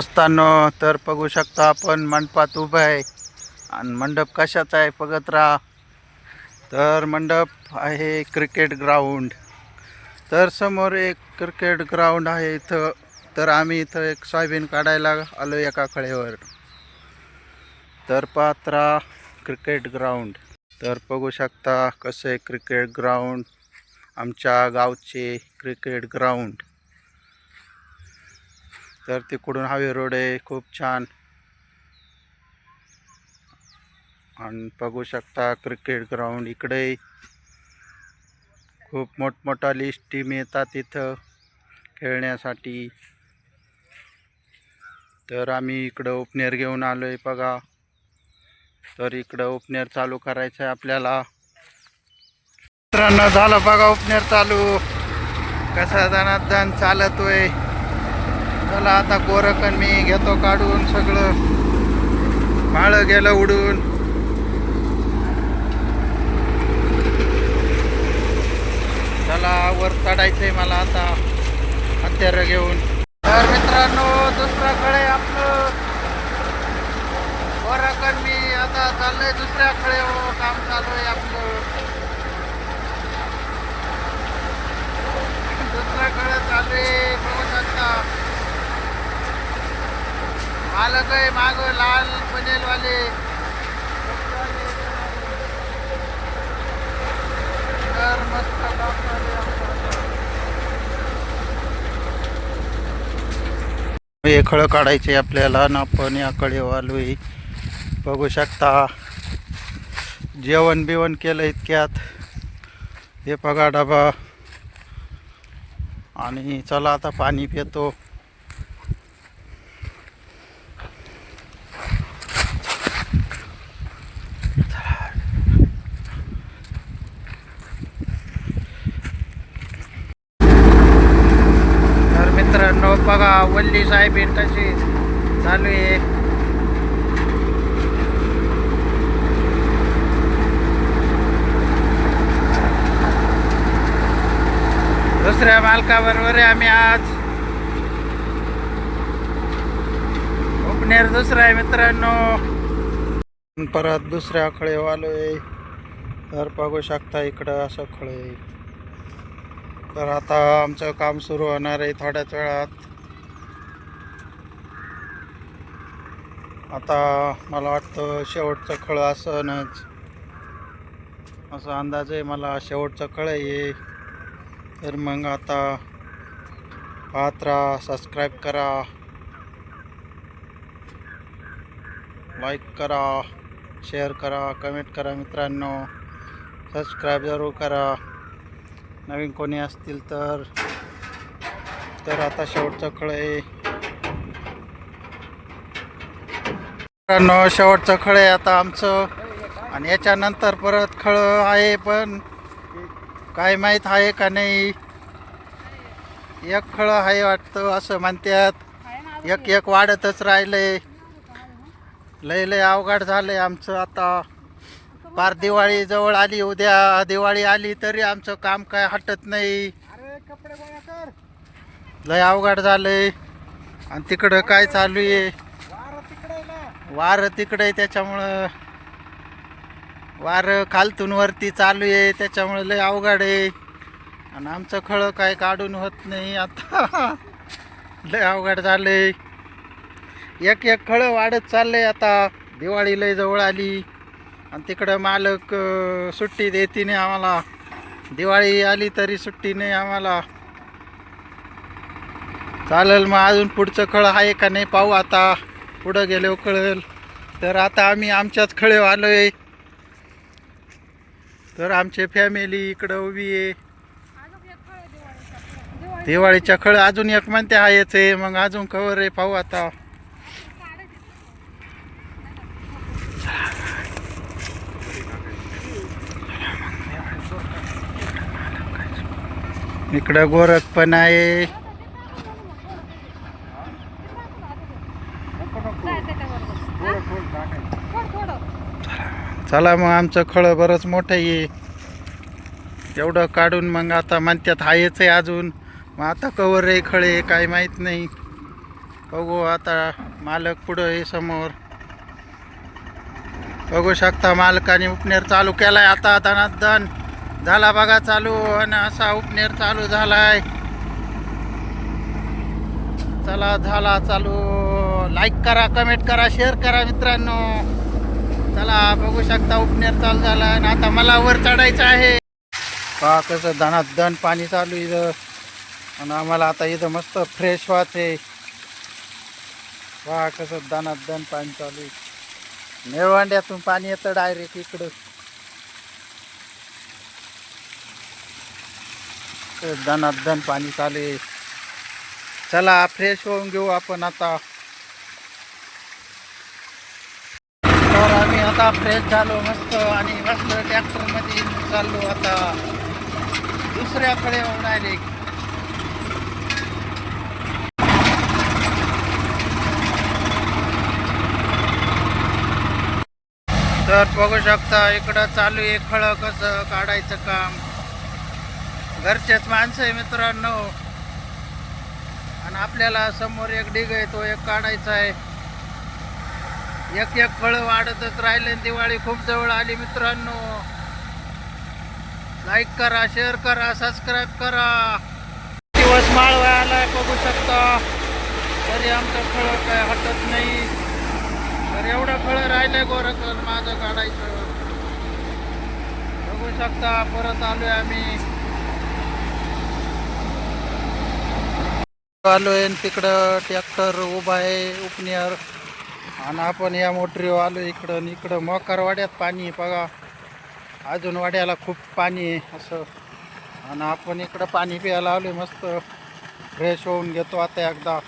असताना तर बघू शकता आपण मंडपात उभं आहे. आणि मंडप कशाचा आहे बघत राहा. तर मंडप आहे क्रिकेट ग्राउंड. तर समोर एक क्रिकेट ग्राउंड आहे इथं. तर आम्ही इथं एक सोयाबीन काढायला आलो एका कळेवर तर पात्रा क्रिकेट ग्राउंड. तर बघू शकता कसं आहे क्रिकेट ग्राउंड. आमच्या गावचे क्रिकेट ग्राउंड. तर तिकडून हावे रोड आहे खूप छान. आणि बघू शकता क्रिकेट ग्राउंड इकडे. खूप मोठमोठाली टीम येतात इथं खेळण्यासाठी. तर आम्ही इकडं ओपनेर घेऊन आलो आहे बघा. तर इकडं ओपनेर चालू करायचं आहे आपल्याला. मित्रांनो झालं बघा ओपनेर चालू. कसा दणादण चालतोय. चला आता गोरखन मी घेतो काढून सगळं. माळं गेलं उडून. चला वर चढायचंय मला आता. हत्यारं घेऊन. तर मित्रांनो दुसऱ्याकडे आपलं. गोरखन मी आता चाललंय दुसऱ्याकडे हो, काम चालू आहे आपलं. दुसऱ्याकडे चालू आहे बघू शकता मालक आहे माग लाल पनेलवाले. तर मस्त हे खळं काढायचे आपल्याला ना आपण याकडे वालवी. बघू शकता. जेवण बिवण केलं इतक्यात. हे बघा डबा. आणि चला आता पाणी पितो तर मित्रांनो बघा वल्ली साहेबीन कशी चालू आहे. दुसऱ्या मालकाबरोबर आहे आम्ही आज. उपनेर दुसरा आहे मित्रांनो. परत दुसऱ्या खळे आलोय तर बघू शकता इकडं असं खळे. तर आता आमचं काम सुरू होणार आहे थोड्याच वेळात. आता मला वाटतं शेवटचं खळ असणच. असा अंदाज आहे मला शेवटचं खळ आहे. तर मग आता पाहत राहा सबस्क्राईब करा. लाईक करा शेअर करा कमेंट करा मित्रांनो. सबस्क्राईब जरूर करा. नवीन कोणी असतील तर तर आता शेवटचं खळ आहे मित्रांनो शेवटचं खळ आहे आता आमचं. आणि याच्यानंतर परत खळ आहे पण काय माहीत आहे का नाही. एक खळ आहे वाटतं असं म्हणतात. एक एक वाढतच राहिले लय लय अवघड झालंय आमचं आता. पार दिवाळी जवळ आली उद्या दिवाळी आली तरी आमचं काम काय हटत नाही. लय अवघड झालंय. आणि तिकडं काय चालू आहे? वारं तिकडं आहे त्याच्यामुळं वारं खालतून वरती चालू आहे त्याच्यामुळे लय अवघड आहे. आणि आमचं खळं काय काढून होत नाही आता. लय अवघड झालंय. एक एक खळं वाढत चाललंय आता. दिवाळी लय जवळ आली. आणि तिकडं मालक सुट्टी देते नाही आम्हाला. दिवाळी आली तरी सुट्टी नाही आम्हाला. चालेल मग अजून पुढचं खळ आहे का नाही पाहू आता. पुढं गेलो कळेल. तर आता आम्ही आमच्याच खळे आहे तर आमची फॅमिली इकडं उभी आहे. दिवाळीच्या खळ अजून एक म्हणते आहेच आहे मग अजून कवर आहे पाहू आता. इकडं गोरख पण आहे. चला मग आमचं खळं बरंच मोठं आहे. एवढं काढून मग आता म्हणतात हायच आहे अजून. मग आता कवर आहे खळे काय माहीत नाही. बघू आता मालक पुढं आहे समोर. बघू शकता मालकाने उपनेर चालू केलाय आता धनाधन. झाला बघा चालू आणि असा उपनेर चालू झालाय. चला झाला चालू. लाईक करा कमेंट करा शेअर करा मित्रांनो. चला बघू शकता उपनेर चालू झाला आणि आता मला वर चढायचं आहे. पहा कसं धनाधन पाणी चालू आहे इथं. आणि आम्हाला आता इथं मस्त फ्रेश वाटते पहा कसं दनादन पाणी चालू आहे. पाणी येतं डायरेक्ट इकडं. दनादन पाणी चालू आहे. चला फ्रेश होऊन घेऊ आपण आता तर आम्ही आता फ्रेश झालो मस्त आणि मस्त ट्रॅक्टरमध्ये चाललो आता. दुसऱ्याकडे डायरेक्ट तर बघू शकता इकडं चालू आहे खळ कसं काढायचं काम. घरचेच माणसं आहे मित्रांनो. आणि आपल्याला समोर एक डिग आहे तो एक काढायचा आहे. एक एक फळं वाढतच राहिले दिवाळी खूप जवळ आली मित्रांनो. लाईक करा शेअर करा सबस्क्राईब करा. दिवस माळ आलाय बघू शकता. तरी आमचं फळं काय हटत नाही. तर एवढं फळं राहिलंय गोरखल माझं काढायचं. बघू शकता परत आलोय आम्ही. आलोय तिकडं ट्रॅक्टर उभा आहे उपनिहार आणि आपण या मोटरीवर आलो इकडं आणि इकडं मकरवाड्यात पाणी आहे बघा. अजून वाड्याला खूप पाणी आहे असं. आणि आपण इकडं पाणी प्यायला आलो मस्त. फ्रेश होऊन घेतो आता एकदा.